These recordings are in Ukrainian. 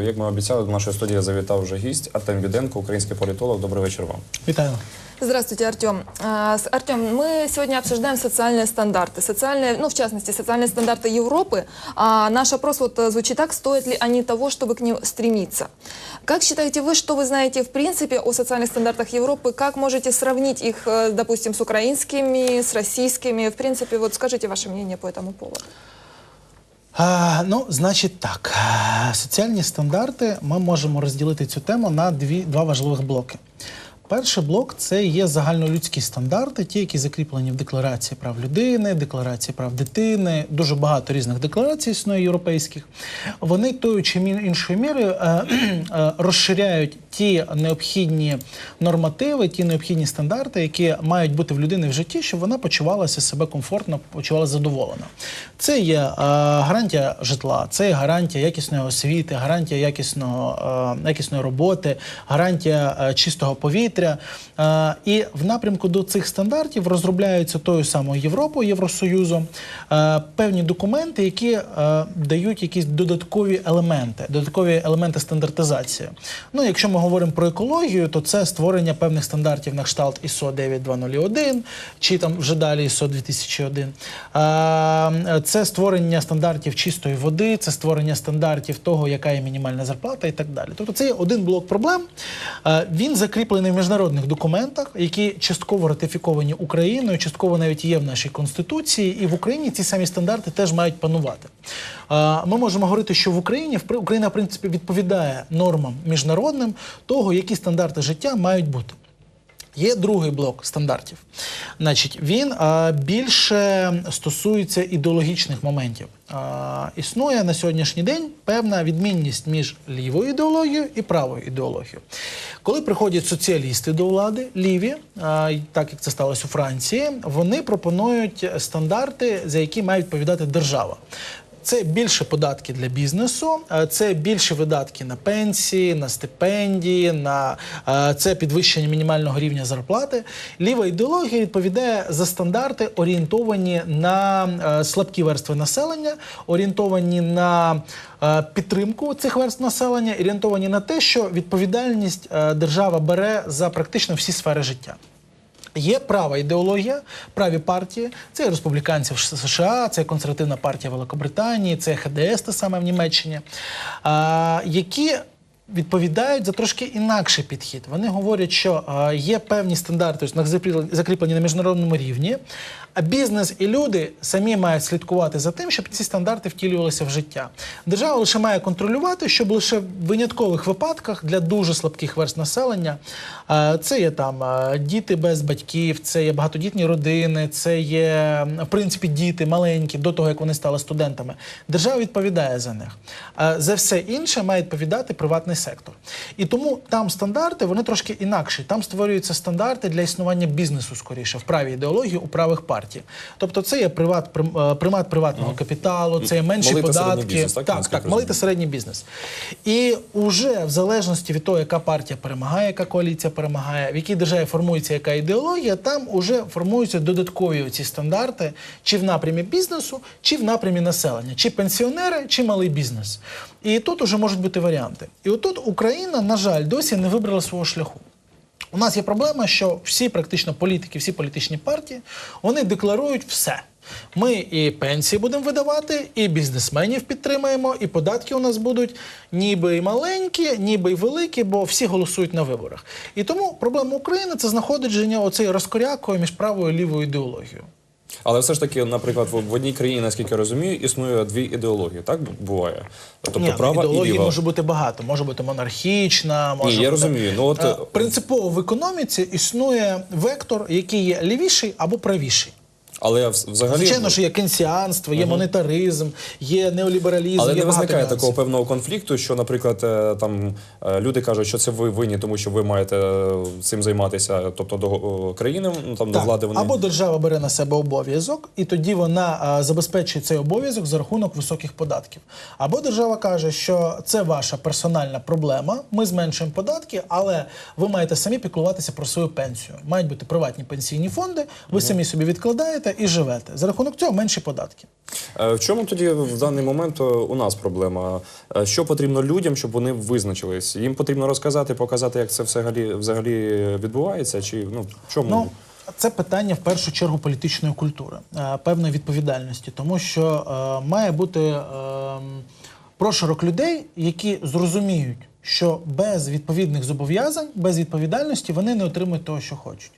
Як ми обіцяли, до нашої студії завітав вже гість Артем Біденко, український політолог. Добрий вечір вам. Вітаю. Здравствуйте, Артем. А, с- Артем, мы сегодня обсуждаем социальные стандарты, социальные, ну, в частности, социальные стандарты Европы. А наш опрос вот э, звучит так, стоят ли они того, чтобы к ним стремиться. Как считаете вы, что вы знаете в принципе о социальных стандартах Европы? Как можете сравнить их, э, допустим, с украинскими, с российскими? В принципе, вот скажите ваше мнение по этому поводу. А, ну, значить так, Е, соціальні стандарти ми можемо розділити цю тему на дві, два важливих блоки. Перший блок це є загальнолюдські стандарти, ті, які закріплені в Декларації прав людини, Декларації прав дитини. Дуже багато різних декларацій існує європейських. Вони тою чи іншою мірою е, е, розширяють ті необхідні нормативи, ті необхідні стандарти, які мають бути в людини в житті, щоб вона почувалася себе комфортно, почувалася задоволена. Це є е, гарантія житла, це є гарантія якісної освіти, гарантія якісного, е, якісної роботи, гарантія чистого повітря. Е, і в напрямку до цих стандартів розробляються тою самою Європою, Євросоюзом е, певні документи, які е, дають якісь додаткові елементи, додаткові елементи стандартизації. Ну, якщо ми говоримо про екологію, то це створення певних стандартів на кшталт ISO 9201, чи там вже далі ISO 2001. Е, Це створення стандартів чистої води, це створення стандартів того, яка є мінімальна зарплата і так далі. Тобто це є один блок проблем. Він закріплений в міжнародних документах, які частково ратифіковані Україною, частково навіть є в нашій конституції, і в Україні ці самі стандарти теж мають панувати. Ми можемо говорити, що в Україні Україна в принципі відповідає нормам міжнародним того, які стандарти життя мають бути. Є другий блок стандартів. Значить, він а, більше стосується ідеологічних моментів. А, існує на сьогоднішній день певна відмінність між лівою ідеологією і правою ідеологією. Коли приходять соціалісти до влади, ліві, а, так як це сталося у Франції, вони пропонують стандарти, за які має відповідати держава. Це більше податки для бізнесу, е, це більше видатки на пенсії, на стипендії, на е, це підвищення мінімального рівня зарплати. Ліва ідеологія відповідає за стандарти, орієнтовані на е, слабкі верстви населення, орієнтовані на підтримку цих верств населення, орієнтовані на те, що відповідальність держава бере за практично всі сфери життя. Є права ідеологія, праві партії. Це республіканці в США, це консервативна партія Великобританії, це ХДС, те саме в Німеччині, які відповідають за трошки інакший підхід. Вони говорять, що є певні стандарти, закріплені на міжнародному рівні, а бізнес і люди самі мають слідкувати за тим, щоб ці стандарти втілювалися в життя. Держава лише має контролювати, щоб лише в виняткових випадках для дуже слабких верст населення е, це є там е, діти без батьків, це є багатодітні родини, це є в принципі діти маленькі до того, як вони стали студентами. Держава відповідає за них. Е, За все інше має відповідати приватний сектор. І тому там стандарти вони трошки інакші. Там створюються стандарти для існування бізнесу скоріше в правій ідеології у правих партій. Тобто, це є приват е, примат приватного капіталу, це є менші Малий та податки. бізнес, так, так, так, малий та середній бізнес. І уже в залежності від того, яка партія перемагає, яка коаліція перемагає, в якій державі формується яка ідеологія, там уже формуються додаткові ці стандарти, чи в напрямі бізнесу, чи в напрямі населення, чи пенсіонери, чи малий бізнес. І тут уже можуть бути варіанти. І отут Україна, на жаль, досі не вибрала свого шляху. У нас є проблема, що всі практично політики, всі політичні партії, вони декларують все. Ми і пенсії будемо видавати, і бізнесменів підтримаємо, і податки у нас будуть ніби і маленькі, ніби й великі, бо всі голосують на виборах. І тому проблема України це знаходження оцей розкорякою між правою і лівою ідеологією. Але все ж таки, наприклад, в в одній країні, наскільки я розумію, існує дві ідеології. Так буває? Тобто Ні, права і ідеології ліва. може бути багато. Може бути монархічна, може Ні, я бути... розумію. Ну, от, е, принципово в економіці існує вектор, який є лівіший або правіший. Але взагалі Звичайно, що є кенсіанство, є монетаризм, є неолібералізм. Але є не виникає такого певного конфлікту, що, наприклад, е, там е, люди кажуть, що це ви винні, тому що ви маєте е, цим займатися, тобто до країни, ну там до влади вони Або держава бере на себе обов'язок, і тоді вона а, забезпечує цей обов'язок за рахунок високих податків. Або держава каже, що це ваша персональна проблема, ми зменшуємо податки, але ви маєте самі піклуватися про свою пенсію. Мають бути приватні пенсійні фонди, ви самі собі відкладаєте і живете. За рахунок цього менші податки. Е, В чому тоді в даний момент е, у нас проблема? Е, Що потрібно людям, щоб вони визначились? Їм потрібно розказати, показати, як це взагалі, взагалі відбувається? Чи ну чому? Ну, це питання в першу чергу політичної культури, певної відповідальності, тому що е, має бути е, прошарок людей, які зрозуміють, що без відповідних зобов'язань, без відповідальності вони не отримують того, що хочуть.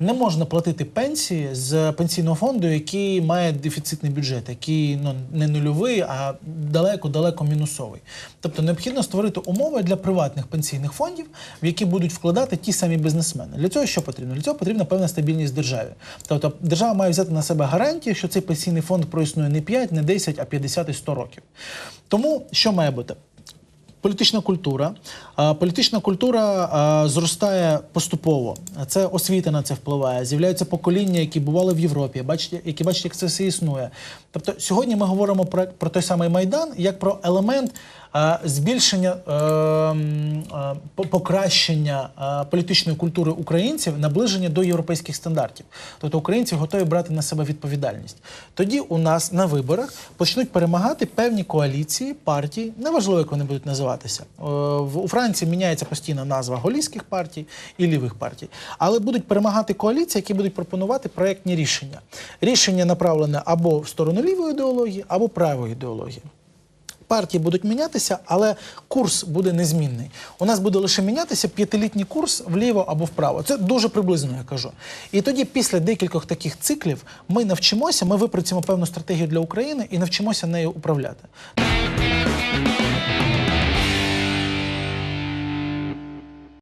Не можна платити пенсії з пенсійного фонду, який має дефіцитний бюджет, який ну, не нульовий, а далеко-далеко мінусовий. Тобто необхідно створити умови для приватних пенсійних фондів, в які будуть вкладати ті самі бізнесмени. Для цього що потрібно? Для цього потрібна певна стабільність державі. Тобто держава має взяти на себе гарантії, що цей пенсійний фонд проіснує не 5, не 10, а 50 і 100 років. Тому що має бути? Політична культура. Політична культура зростає поступово. Це освіта на це впливає. З'являються покоління, які бували в Європі, які бачать, як це все існує. Тобто сьогодні ми говоримо про, про той самий майдан як про елемент збільшення е, м, а, по- покращення політичної культури українців, наближення до європейських стандартів. Тобто українці готові брати на себе відповідальність. Тоді у нас на виборах почнуть перемагати певні коаліції, партії, неважливо, як вони будуть називатися. Е, У Франції міняється постійно назва голійських партій і лівих партій, але будуть перемагати коаліції, які будуть пропонувати проєктні рішення. Рішення направлене або в сторону лівої ідеології, або правої ідеології. Партії будуть мінятися, але курс буде незмінний. У нас буде лише мінятися п'ятилітній курс вліво або вправо. Це дуже приблизно, я кажу. І тоді, після декількох таких циклів, ми навчимося, ми випрацюємо певну стратегію для України і навчимося нею управляти.